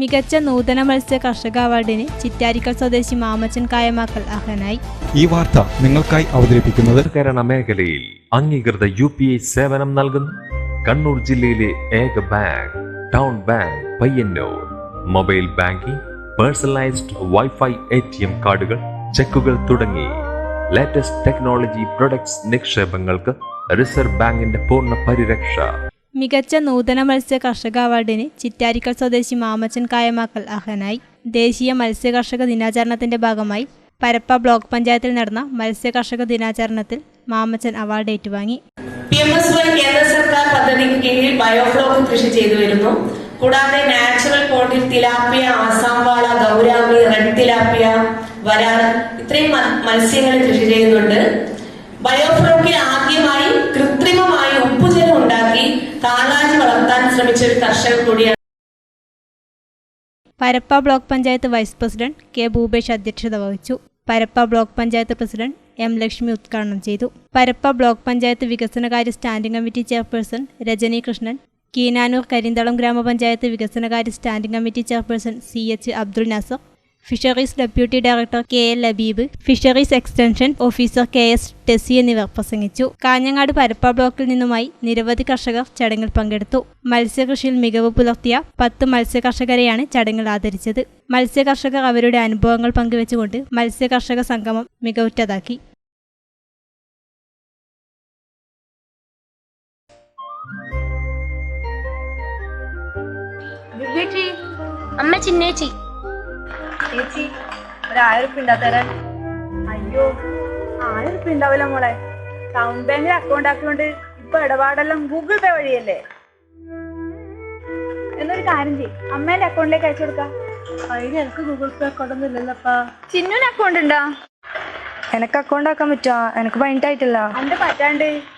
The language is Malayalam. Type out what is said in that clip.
മികച്ച നൂതന മത്സ്യ കർഷക അവാർഡിന് ചിറ്റാരിക്കൽ സ്വദേശി മാമച്ചൻ കായമാക്കൽ അർഹനായി. ഈ വാർത്ത നിങ്ങൾക്കായി അവതരിപ്പിക്കുന്നത് സഹകരണ മേഖലയിൽ അംഗീകൃത യു പി ഐ സേവനം നൽകുന്നു. കണ്ണൂർ ജില്ലയിലെ ഏക bank town bank Payyanur. Mobile banking personalised wifi A T M കാർഡുകൾ ചെക്കുകൾ തുടങ്ങി. ലേറ്റസ്റ്റ് ടെക്നോളജി പ്രൊഡക്ട്സ് നിക്ഷേപങ്ങൾക്ക് റിസർവ് ബാങ്കിന്റെ പൂർണ പരിരക്ഷ. മികച്ച നൂതന മത്സ്യ കർഷക അവാർഡിന് ചിറ്റാരിക്കൽ സ്വദേശി മാമച്ചൻ കായമാക്കൽ അർഹനായി. ദേശീയ മത്സ്യ കർഷക ദിനാചരണത്തിന്റെ ഭാഗമായി പരപ്പ ബ്ലോക്ക് പഞ്ചായത്തിൽ നടന്ന മത്സ്യ കർഷക ദിനാചരണത്തിൽ മാമച്ചൻ അവാർഡ് ഏറ്റുവാങ്ങി. കേന്ദ്ര സർക്കാർ പദ്ധതിക്ക് കീഴിൽ ബയോഫ്ലോക്ക് കൃഷി ചെയ്തു വരുന്നു. കൂടാതെ നാച്ചുറൽ പോണ്ടിൽ തിലാപ്പിയ ആസാംവാള ഗൗരാമി റെഡ് തിലാപ്പിയ വരാറ് ഇത്രയും മത്സ്യങ്ങൾ കൃഷി ചെയ്യുന്നുണ്ട്. ബയോഫ്ലോക്കിൽ ആദ്യമായി കൃത്രിമമായി ശ്രമിച്ച ഒരു കർഷകൻ കൂടിയാണ്. Parappa block panchayat vice president K Bhupesh അധ്യക്ഷത വഹിച്ചു. Parappa block panchayat president M Lakshmi ഉദ്ഘാടനം ചെയ്തു. പരപ്പ ബ്ലോക്ക് പഞ്ചായത്ത് വികസനകാര്യ standing committee chairperson Rajani Krishnan. Kinanur Karinthalam ഗ്രാമപഞ്ചായത്ത് വികസനകാര്യ standing committee chairperson C H Abdul Nasar. Fisheries deputy director K L Labeeb fisheries extension officer K S Tessy എന്നിവർ പ്രസംഗിച്ചു. കാഞ്ഞങ്ങാട് പരപ്പ ബ്ലോക്കിൽ നിന്നുമായി നിരവധി കർഷകർ ചടങ്ങിൽ പങ്കെടുത്തു. മത്സ്യകൃഷിയിൽ മികവ് പുലർത്തിയ പത്ത് മത്സ്യകർഷകരെയാണ് ചടങ്ങിൽ ആദരിച്ചത്. മത്സ്യകർഷകർ അവരുടെ അനുഭവങ്ങൾ പങ്കുവെച്ചുകൊണ്ട് മത്സ്യകർഷക സംഗമം മികവുറ്റതാക്കി. അമ്മ ചിന്നേച്ചി. ചേച്ചി ഒരു ആയിരം അയ്യോ ആയിരം ഉറുപ്പ ഉണ്ടാവില്ല മോളെ. ടൗൺ ബാങ്കിൽ അക്കൗണ്ട് ആക്കിയോണ്ട് ഇപ്പൊ ഇടപാടെല്ലാം ഗൂഗിൾ പേ വഴിയല്ലേ? എന്നൊരു കാര്യം ചെയ്യും. അമ്മേന്റെ അക്കൗണ്ടിലേക്ക് അയച്ചു കൊടുക്കാം. അതിന് എനിക്ക് ഗൂഗിൾ പേ അക്കൗണ്ട് ഒന്നും ഇല്ലല്ലപ്പാ. ചിന്നുവിന് അക്കൗണ്ട് ഉണ്ടോ? എനക്ക് അക്കൗണ്ട് ആക്കാൻ പറ്റുമോ എനക്ക് ആയിട്ടില്ല. അന്റെ പറ്റാണ്ട്.